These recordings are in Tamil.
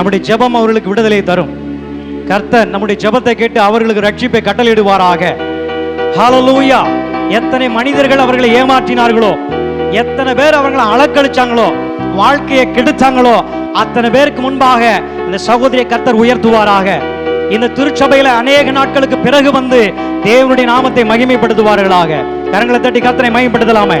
நம்முடைய ஜெபம் அவர்களுக்கு விடுதலை தரும். கர்த்தர் நம்முடைய ஜெபத்தை கேட்டு அவர்களுக்கு ரட்சிப்பை கட்டளையிடுவாராக. ஹாலலூயா எத்தனை மனிதர்கள் அவர்களை ஏமாற்றினார்களோ எத்தனை பேர் அவர்களை அலக்கழிச்சாங்களோ வாழ்க்கையை கெடுத்தாங்களோ அத்தனை பேருக்கு முன்பாக இந்த சகோதரியை கர்த்தர் உயர்த்துவாராக. இந்த திருச்சபையில அநேக நாட்களுக்கு பிறகு வந்து தேவனுடைய நாமத்தை மகிமைப்படுத்துவார்களாக. கரங்களை தட்டி கர்த்தனை மகிமைப்படுத்தலாமே.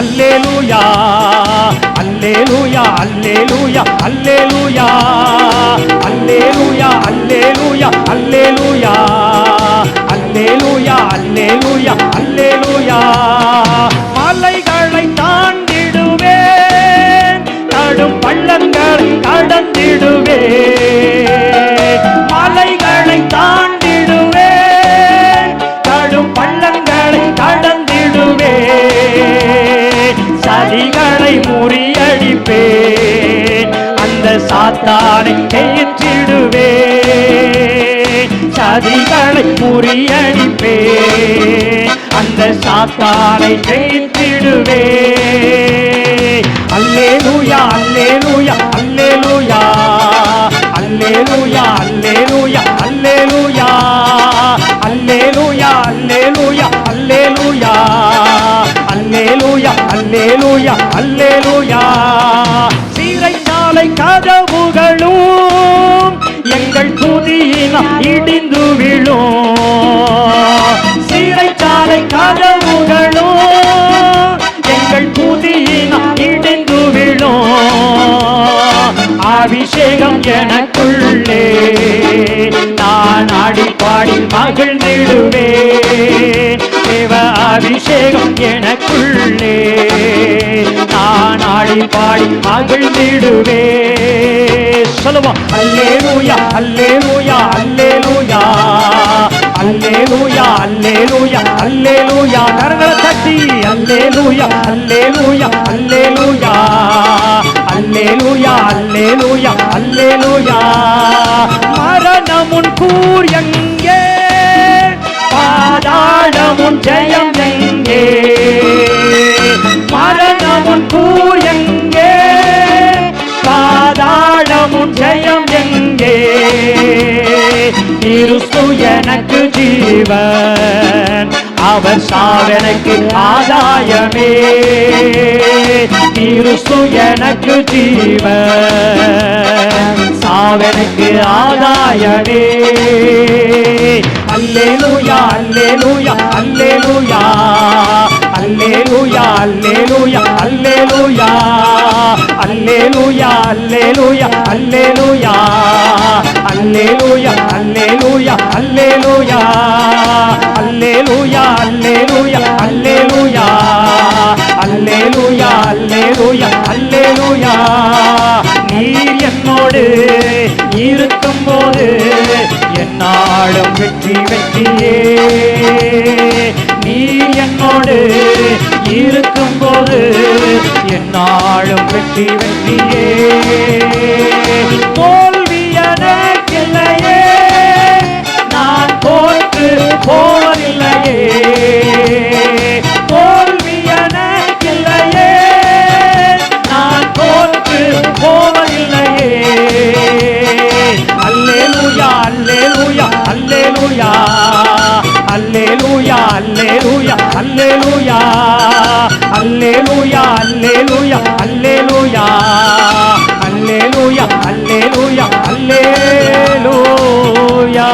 அல்லேலூயா அல்லேலூயா அல்லேலூயா அல்லேலூயா அல்லேலூயா அல்லேலூயா அல்லேலூயா அல்லேலூயா அல்லேலூயா அல்லேலூயா அல்லேலூயா சாத்தானை கையிற்றிடுவேன் சதிகளை முறியடிப்பே. அந்த சாத்தானை ஜெயித்திடுவே அல்லே லூயா அல்லே லூயா அல்லே லூயா அல்லே லூயா அல்லே லூயா அல்லே லூயா அல்லே லூயா அல்லே லூயா அல்லே லூயா அல்லே லூயா அல்லே லூயா அல்லே லூயா சீரை நாளை கதவுகளும் எல்லாம் இடிந்து விழும். சீரைச்சாலை கதவுகளும் எங்கள் புதியினம் இடிந்து விழும். அபிஷேகம் எனக்குள்ளே நான் ஆடி பாடி மகிழ்ந்திடுவேன் தேவ அபிஷேகம் எனக்குள்ளே நான் ஆடி பாடி மகிழ்ந்திடுவேன் சொல்லுவோம். அல்லே லூயா அல்லே லூயா அல்லே லூயா அல்லே லூயா அல்லே லூயா அல்லே லூயா கரங்களை தட்டி அல்லே லூயா அல்லே லூயா அல்லே லூயா அல்லே லூயா அல்லே லூயா அல்லே லூயா மரணமுன் கூர் எங்கே? பாதாளமுன் ஜெயம் எங்கே? மரணமுன் கூர் எனக்கு ஜீவன். அவர் சாவனுக்கு ஆதாயமே. கிறிஸ்து எனக்கு ஜீவன். சாவனுக்கு ஆதாயமே. அல்லேலூயா அல்லேலூயா அல்லேலூயா. அல்லேலூயா அல்லேலூயா அல்லேலூயா. அல்லேலூயா அல்லேலூயா அல்லேலூயா. அல்லேலூயா அல்லேலூயா அல்லேலூயா அல்லேலூயா அல்லேலூயா அல்லேலூயா அல்லேலூயா அல்லேலூயா அல்லேலூயா நீர் என்னோடு இருக்கும் போது என்னாலும் வெற்றி வெற்றியே. நீர் என்னோடு இருக்கும் போது என்னாலும் வெற்றி வெற்றியே. அல்லேலூயா அல்லேலூயா அல்லேலூயா. அல்லேலூயா அல்லேலூயா அல்லேலூயா.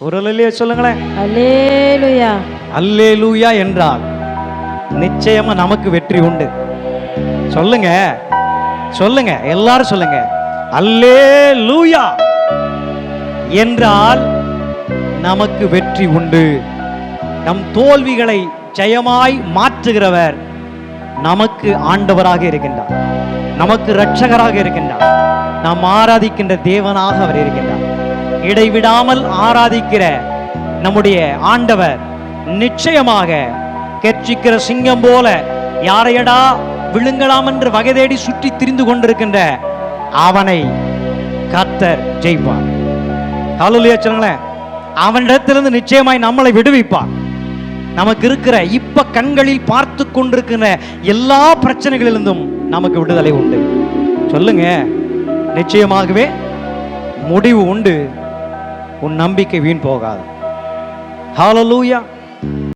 அல்லேலூயா சொல்லுங்களேன். அல்லேலுயா. அல்லேலூயா என்றால் நிச்சயமா நமக்கு வெற்றி உண்டு. சொல்லுங்க. சொல்லுங்க. எல்லாரும் சொல்லுங்க. அல்லேலூயா என்றால் நமக்கு வெற்றி உண்டு. நம் தோல்விகளை ஜெயமாய் மாற்றுகிறவர் நமக்கு ஆண்டவராக இருக்கின்றார். நமக்கு இரட்சகராக இருக்கின்றார். நாம் ஆராதிக்கின்ற தேவனாக அவர் இருக்கின்றார். இடைவிடாமல் ஆராதிக்கிற நம்முடைய ஆண்டவர் நிச்சயமாக கெர்ச்சிக்கிற சிங்கம் போல யாரையடா விழுங்கலாம் என்று வகை தேடி சுற்றி திரிந்து கொண்டிருக்கின்ற அவனை கத்தர் ஜெயிப்பார். ஹalleluya அவனிடத்திலிருந்து நிச்சயமாய் நம்மளை விடுவிப்பார். நமக்கு இருக்கிற இப்ப கண்களில் பார்த்து கொண்டிருக்கிற எல்லா பிரச்சனைகளிலிருந்தும் நமக்கு விடுதலை உண்டு. சொல்லுங்க. நிச்சயமாகவே முடிவு உண்டு. உன் நம்பிக்கை வீண் போகாது. ஹாலலூயா